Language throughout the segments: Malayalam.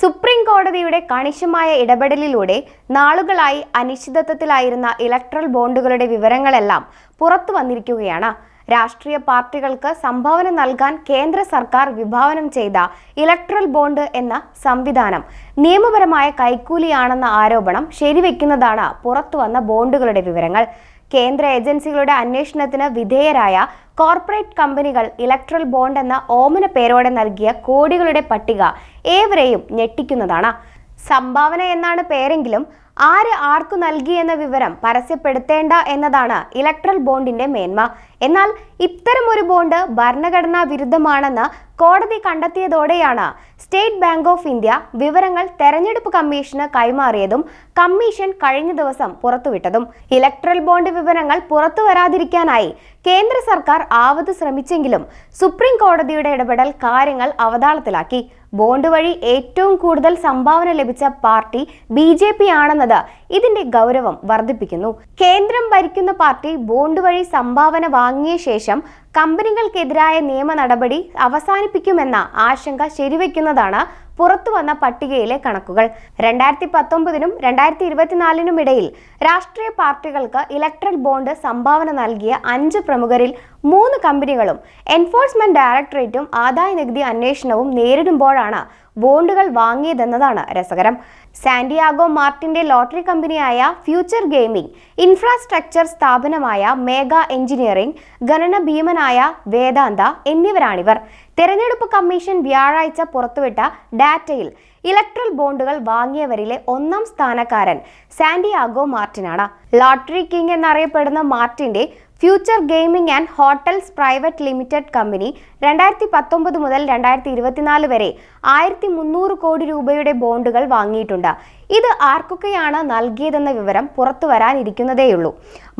സുപ്രീം കോടതിയുടെ കണിശമായ ഇടപെടലിലൂടെ നാളുകളായി അനിശ്ചിതത്വത്തിലായിരുന്ന ഇലക്ട്രൽ ബോണ്ടുകളുടെ വിവരങ്ങളെല്ലാം പുറത്തു വന്നിരിക്കുകയാണ്. രാഷ്ട്രീയ പാർട്ടികൾക്ക് സംഭാവന നൽകാൻ കേന്ദ്ര സർക്കാർ വിഭാവനം ചെയ്ത ഇലക്ട്രൽ ബോണ്ട് എന്ന സംവിധാനം നിയമപരമായ കൈക്കൂലിയാണെന്ന ആരോപണം ശരിവെക്കുന്നതാണ് പുറത്തുവന്ന ബോണ്ടുകളുടെ വിവരങ്ങൾ. കേന്ദ്ര ഏജൻസികളുടെ അന്വേഷണത്തിന് വിധേയരായ കോർപ്പറേറ്റ് കമ്പനികൾ ഇലക്ട്രൽ ബോണ്ട് എന്ന ഓമന പേരോടെ നൽകിയ കോടികളുടെ പട്ടിക ഏവരെയും ഞെട്ടിക്കുന്നതാണ്. സംഭാവന എന്നാണ് പേരെങ്കിലും ആര് ആർക്കു നൽകി എന്ന വിവരം പരസ്യപ്പെടുത്തേണ്ട എന്നതാണ് ഇലക്ട്രൽ ബോണ്ടിന്റെ മേന്മ. എന്നാൽ ഇത്തരം ഒരു ബോണ്ട് ഭരണഘടനാ വിരുദ്ധമാണെന്ന് കോടതി കണ്ടെത്തിയതോടെയാണ് സ്റ്റേറ്റ് ബാങ്ക് ഓഫ് ഇന്ത്യ വിവരങ്ങൾ തെരഞ്ഞെടുപ്പ് കമ്മീഷന് കൈമാറിയതും കമ്മീഷൻ കഴിഞ്ഞ ദിവസം പുറത്തുവിട്ടതും. ഇലക്ട്രൽ ബോണ്ട് വിവരങ്ങൾ പുറത്തു വരാതിരിക്കാനായി കേന്ദ്ര സർക്കാർ ആവത് ശ്രമിച്ചെങ്കിലും സുപ്രീം കോടതിയുടെ ഇടപെടൽ കാര്യങ്ങൾ അവതാളത്തിലാക്കി. ബോണ്ട് വഴി ഏറ്റവും കൂടുതൽ സംഭാവന ലഭിച്ച പാർട്ടി ബി ജെ പി ഇതിന്റെ ഗൗരവം വർദ്ധിപ്പിക്കുന്നു. കേന്ദ്രം ഭരിക്കുന്ന പാർട്ടി ബോണ്ട് വഴി സംഭാവന വാങ്ങിയ ശേഷം കമ്പനികൾക്കെതിരായ നിയമ നടപടി അവസാനിപ്പിക്കുമെന്ന ആശങ്ക ശരിവെക്കുന്നതാണ് പുറത്തു വന്ന പട്ടികയിലെ കണക്കുകൾ. രണ്ടായിരത്തി പത്തൊമ്പതിനും രണ്ടായിരത്തി ഇരുപത്തിനാലിനും ഇടയിൽ രാഷ്ട്രീയ പാർട്ടികൾക്ക് ഇലക്ട്രൽ ബോണ്ട് സംഭാവന നൽകിയ അഞ്ച് പ്രമുഖരിൽ മൂന്ന് കമ്പനികളും എൻഫോഴ്സ്മെന്റ് ഡയറക്ടറേറ്റും ആദായ നികുതി അന്വേഷണവും നേരിടുമ്പോഴാണ് ബോണ്ടുകൾ വാങ്ങിയതെന്നതാണ് രസകരം. സാന്റിയാഗോ മാർട്ടിന്റെ ലോട്ടറി കമ്പനിയായ ഫ്യൂച്ചർ ഗെയിമിംഗ് ഇൻഫ്രാസ്ട്രക്ചർ സ്ഥാപനമായ മേഗ എഞ്ചിനീയറിംഗ് ഗണന ഭീമനായ വേദാന്ത എന്നിവരാണിവർ. തെരഞ്ഞെടുപ്പ് കമ്മീഷൻ വ്യാഴാഴ്ച പുറത്തുവിട്ട ഡാറ്റയിൽ ഇലക്ട്രൽ ബോണ്ടുകൾ വാങ്ങിയവരിലെ ഒന്നാം സ്ഥാനക്കാരൻ സാന്റിയാഗോ മാർട്ടിനാണ്. ലോട്ടറി കിങ് എന്നറിയപ്പെടുന്ന മാർട്ടിന്റെ future gaming and hotels private limited company രണ്ടായിരത്തി പത്തൊമ്പത് മുതൽ രണ്ടായിരത്തി ഇരുപത്തിനാല് വരെ ആയിരത്തി മുന്നൂറ് കോടി രൂപയുടെ ബോണ്ടുകൾ വാങ്ങിയിട്ടുണ്ട്. ഇത് ആർക്കൊക്കെയാണ് നൽകിയതെന്ന വിവരം പുറത്തു വരാനിരിക്കുന്നതേയുള്ളൂ.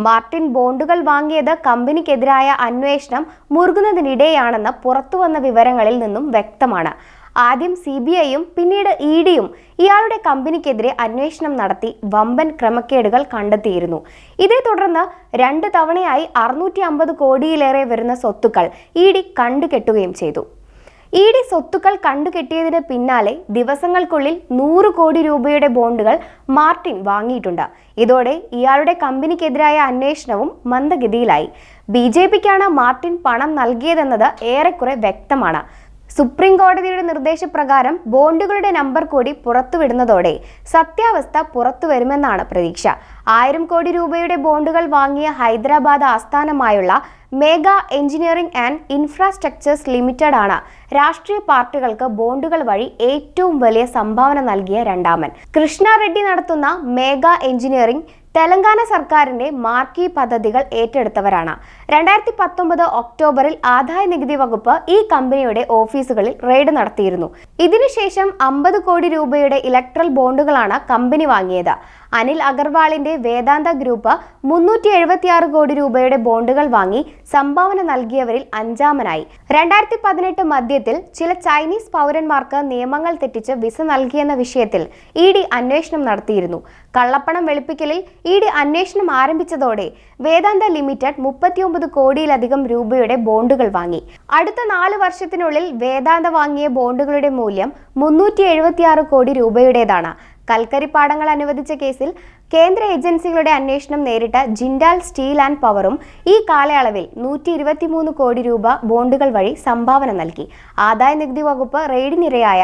മാർട്ടിൻ ബോണ്ടുകൾ വാങ്ങിയത് കമ്പനിക്കെതിരായ അന്വേഷണം മുറുകുന്നതിനിടെയാണെന്ന് പുറത്തുവന്ന വിവരങ്ങളിൽ നിന്നും വ്യക്തമാണ്. ആദ്യം സി ബി ഐയും പിന്നീട് ഇ ഡിയും ഇയാളുടെ കമ്പനിക്കെതിരെ അന്വേഷണം നടത്തി വമ്പൻ ക്രമക്കേടുകൾ കണ്ടെത്തിയിരുന്നു. ഇതേ തുടർന്ന് രണ്ട് തവണയായി അറുന്നൂറ്റി അമ്പത് കോടിയിലേറെ വരുന്ന സ്വത്തുക്കൾ ഇ ഡി കണ്ടുകെട്ടുകയും ചെയ്തു. ഇ ഡി സ്വത്തുക്കൾ കണ്ടുകെട്ടിയതിന് പിന്നാലെ ദിവസങ്ങൾക്കുള്ളിൽ നൂറ് കോടി രൂപയുടെ ബോണ്ടുകൾ മാർട്ടിൻ വാങ്ങിയിട്ടുണ്ട്. ഇതോടെ ഇയാളുടെ കമ്പനിക്കെതിരായ അന്വേഷണവും മന്ദഗതിയിലായി. ബി ജെ പിക്കാണ് മാർട്ടിൻ പണം നൽകിയതെന്നത് ഏറെക്കുറെ വ്യക്തമാണ്. സുപ്രീം കോടതിയുടെ നിർദ്ദേശപ്രകാരം ബോണ്ടുകളുടെ നമ്പർ കൂടി പുറത്തുവിടുന്നതോടെ സത്യാവസ്ഥ പുറത്തു വരുമെന്നാണ് പ്രതീക്ഷ. ആയിരം കോടി രൂപയുടെ ബോണ്ടുകൾ വാങ്ങിയ ഹൈദരാബാദ് ആസ്ഥാനമായുള്ള Megha engineering and infrastructures limited ആണ് രാഷ്ട്രീയ പാർട്ടികൾക്ക് ബോണ്ടുകൾ വഴി ഏറ്റവും വലിയ സംഭാവന നൽകിയ രണ്ടാമൻ. കൃഷ്ണ റെഡ്ഡി നടത്തുന്ന മേഗ എഞ്ചിനീയറിംഗ് തെലങ്കാന സർക്കാരിന്റെ മാർക്കി പദ്ധതികൾ ഏറ്റെടുത്തവരാണ്. രണ്ടായിരത്തി പത്തൊമ്പത് ഒക്ടോബറിൽ ആദായ നികുതി വകുപ്പ് ഈ കമ്പനിയുടെ ഓഫീസുകളിൽ റെയ്ഡ് നടത്തിയിരുന്നു. ഇതിനുശേഷം അമ്പത് കോടി രൂപയുടെ ഇലക്ട്രൽ ബോണ്ടുകളാണ് കമ്പനി വാങ്ങിയത്. അനിൽ അഗർവാളിന്റെ വേദാന്ത ഗ്രൂപ്പ് മുന്നൂറ്റി എഴുപത്തിയാറ് കോടി രൂപയുടെ ബോണ്ടുകൾ വാങ്ങി സംഭാവന നൽകിയവരിൽ അഞ്ചാമനായി. രണ്ടായിരത്തി പതിനെട്ട് മധ്യത്തിൽ ചില ചൈനീസ് പൗരന്മാർക്ക് നിയമങ്ങൾ തെറ്റിച്ച് വിസ നൽകിയെന്ന വിഷയത്തിൽ ഇ ഡി അന്വേഷണം നടത്തിയിരുന്നു. കള്ളപ്പണം വെളുപ്പിക്കലിൽ ഇ ഡി അന്വേഷണം ആരംഭിച്ചതോടെ വേദാന്ത ലിമിറ്റഡ് മുപ്പത്തിയൊമ്പത് കോടിയിലധികം രൂപയുടെ ബോണ്ടുകൾ വാങ്ങി. അടുത്ത നാല് വർഷത്തിനുള്ളിൽ വേദാന്ത വാങ്ങിയ ബോണ്ടുകളുടെ മൂല്യം മുന്നൂറ്റി കോടി രൂപയുടേതാണ്. കൽക്കരി പാടങ്ങൾ അനുവദിച്ച കേസിൽ കേന്ദ്ര ഏജൻസികളുടെ അന്വേഷണം നേരിട്ട ജിൻഡാൽ സ്റ്റീൽ ആൻഡ് പവറും ഈ കാലയളവിൽ നൂറ്റി ഇരുപത്തിമൂന്ന് കോടി രൂപ ബോണ്ടുകൾ വഴി സംഭാവന നൽകി. ആദായ നികുതി വകുപ്പ് റെയ്ഡിനിരയായ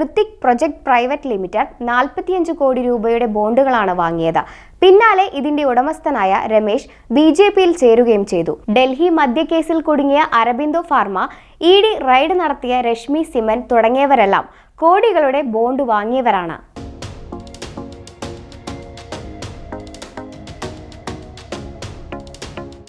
ഋത്തിക് പ്രൊജക്ട് പ്രൈവറ്റ് ലിമിറ്റഡ് നാൽപ്പത്തിയഞ്ച് കോടി രൂപയുടെ ബോണ്ടുകളാണ് വാങ്ങിയത്. പിന്നാലെ ഇതിന്റെ ഉടമസ്ഥനായ രമേശ് ബി ജെ പിയിൽ ചേരുകയും ചെയ്തു. ഡൽഹി മദ്യക്കേസിൽ കുടുങ്ങിയ Aurobindo pharma E D raid നടത്തിയ രശ്മി സിമൻ തുടങ്ങിയവരെല്ലാം കോടികളുടെ ബോണ്ട് വാങ്ങിയവരാണ്.